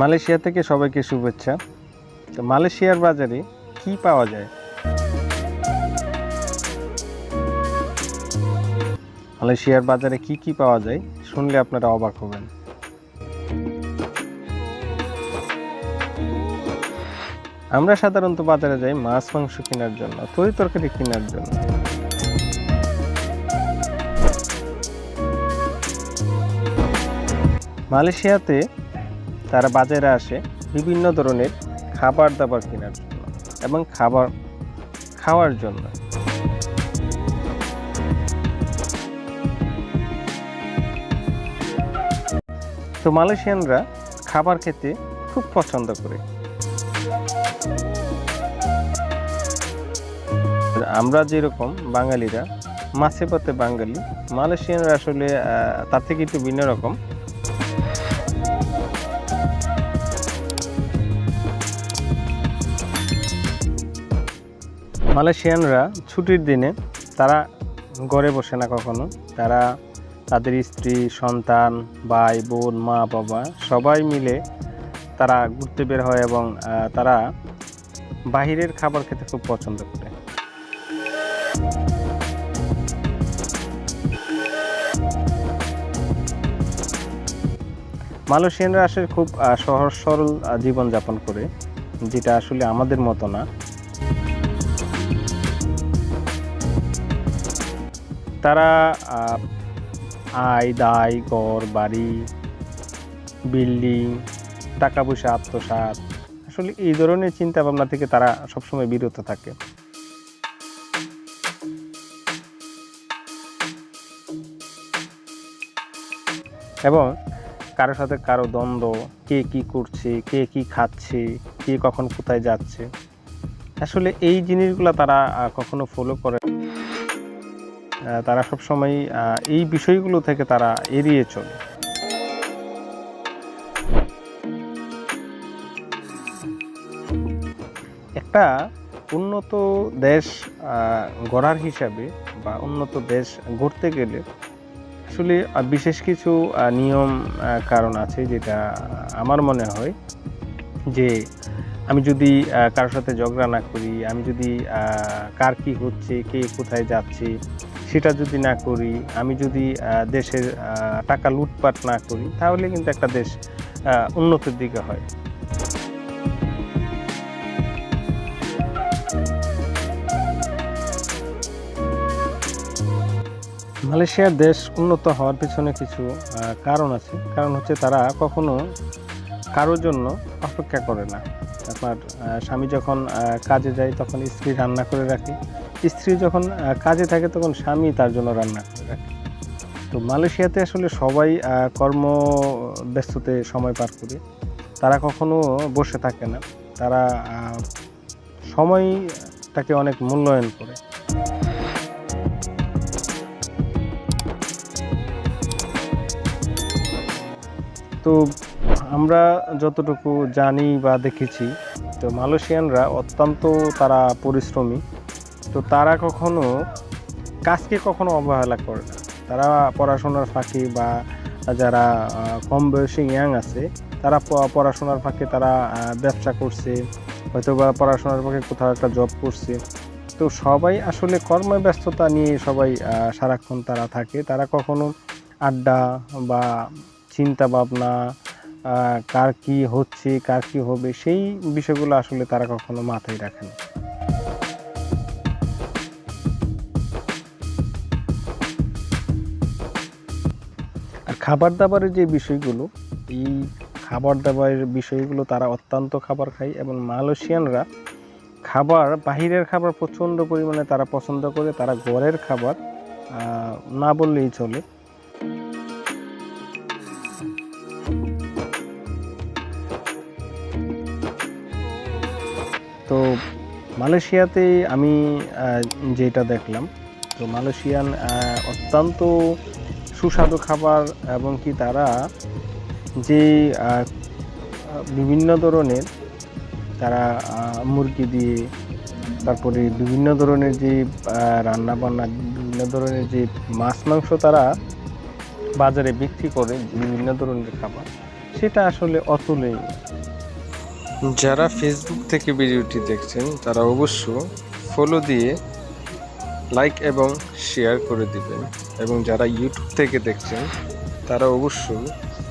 Malaysia থেকে সবাইকে শুভেচ্ছা। তো মালয়েশিয়ার বাজারে কি পাওয়া যায়? মালয়েশিয়ার বাজারে কি কি পাওয়া যায় শুনলে আপনারা অবাক হবেন। আমরা সাধারণত বাজারে যাই মাছ, মাংস কেনার জন্য, তরি তরকারি কেনার জন্য। মালয়েশিয়াতে তারা বাজারে আসে বিভিন্ন ধরনের খাবার দাবার কেনার জন্য এবং খাবার খাওয়ার জন্য। তো মালয়েশিয়ানরা খাবার খেতে খুব পছন্দ করে। আমরা যেরকম বাঙালিরা, মাছে পথে বাঙালি, মালয়েশিয়ানরা আসলে তার থেকে একটু ভিন্ন রকম। মালয়েশিয়ানরা ছুটির দিনে তারা ঘরে বসে না কখনো। তারা তাদের স্ত্রী, সন্তান, ভাই, বোন, মা, বাবা সবাই মিলে তারা ঘুরতে বের হয় এবং তারা বাহিরের খাবার খেতে খুব পছন্দ করে। মালয়েশিয়ানরা আসলে খুব সহজ সরল জীবনযাপন করে, যেটা আসলে আমাদের মতো না। তারা আয় দায় ঘর বাড়ি, বিল্ডিং টাকা পয়সা আত্মসাৎ, আসলে এই ধরনের চিন্তা ভাবনা থেকে তারা সবসময় বিরত থাকে। এবং কারোর সাথে কারও দ্বন্দ্ব, কে কি করছে, কে কি খাচ্ছে, কে কখন কোথায় যাচ্ছে, আসলে এই জিনিসগুলো তারা কখনো ফলো করে তারা সবসময় এই বিষয়গুলো থেকে তারা এড়িয়ে চলে। একটা উন্নত দেশ গড়ার হিসাবে বা উন্নত দেশ গড়তে গেলে আসলে বিশেষ কিছু নিয়ম কারণ আছে যেটা আমার মনে হয় যে আমি যদি কারোর সাথে ঝগড়া না করি, আমি যদি কার কি হচ্ছে, কে কোথায় যাচ্ছে সেটা যদি না করি, আমি যদি দেশের টাকা লুটপাট না করি, তাহলে কিন্তু একটা দেশ উন্নতির দিকে হয়। মালয়েশিয়ার দেশ উন্নত হওয়ার পিছনে কিছু কারণ আছে। কারণ হচ্ছে তারা কখনো কারোর জন্য অপেক্ষা করে না। আপনার স্বামী যখন কাজে যায়, তখন স্ত্রী রান্না করে রাখে। স্ত্রী যখন কাজে থাকে তখন স্বামী তার জন্য রান্না করে রাখে। তো মালয়েশিয়াতে আসলে সবাই কর্ম ব্যস্ততে সময় পার করে। তারা কখনো বসে থাকে না। তারা সময়টাকে অনেক মূল্যায়ন করে। তো আমরা যতটুকু জানি বা দেখেছি, তো মালয়েশিয়ানরা অত্যন্ত তারা পরিশ্রমী। তো তারা কখনো কাজকে কখনো অবহেলা করে না। তারা পড়াশোনার ফাঁকে বা যারা কম বয়সী ইয়াং আছে, তারা পড়াশোনার ফাঁকে তারা ব্যবসা করছে হয়তো বা পড়াশোনার ফাঁকে কোথাও একটা জব করছে। তো সবাই আসলে কর্মব্যস্ততা নিয়ে সবাই সারাক্ষণ তারা থাকে। তারা কখনো আড্ডা বা চিন্তা ভাবনা কার কি হচ্ছে, কার কি হবে, সেই বিষয়গুলো আসলে তারা কখনো মাথায় রাখে না। খাবার দাবারের যে বিষয়গুলো, এই খাবার দাবারের বিষয়গুলো তারা অত্যন্ত খাবার খায় এবং মালয়েশিয়ানরা খাবার, বাহিরের খাবার প্রচণ্ড পরিমাণে তারা পছন্দ করে, তারা ঘরের খাবার না বললেই চলে। তো মালয়েশিয়াতে আমি যেটা দেখলাম, তো মালয়েশিয়ান অত্যন্ত সুস্বাদু খাবার এবং কি তারা যে বিভিন্ন ধরনের তারা মুরগি দিয়ে তারপরে বিভিন্ন ধরনের যে রান্না বান্না বিভিন্ন ধরনের যে মাছ, মাংস তারা বাজারে বিক্রি করে বিভিন্ন ধরনের খাবার, সেটা আসলে অতুলনীয় যারা ফেসবুক থেকে ভিডিওটি দেখছেন, তারা অবশ্য ফলো দিয়ে লাইক এবং শেয়ার করে দিবেন। এবং যারা ইউটিউব থেকে দেখছেন, তারা অবশ্যই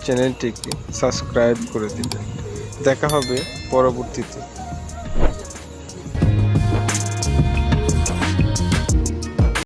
চ্যানেলটিকে সাবস্ক্রাইব করে দিবেন। দেখা হবে পরবর্তীতে।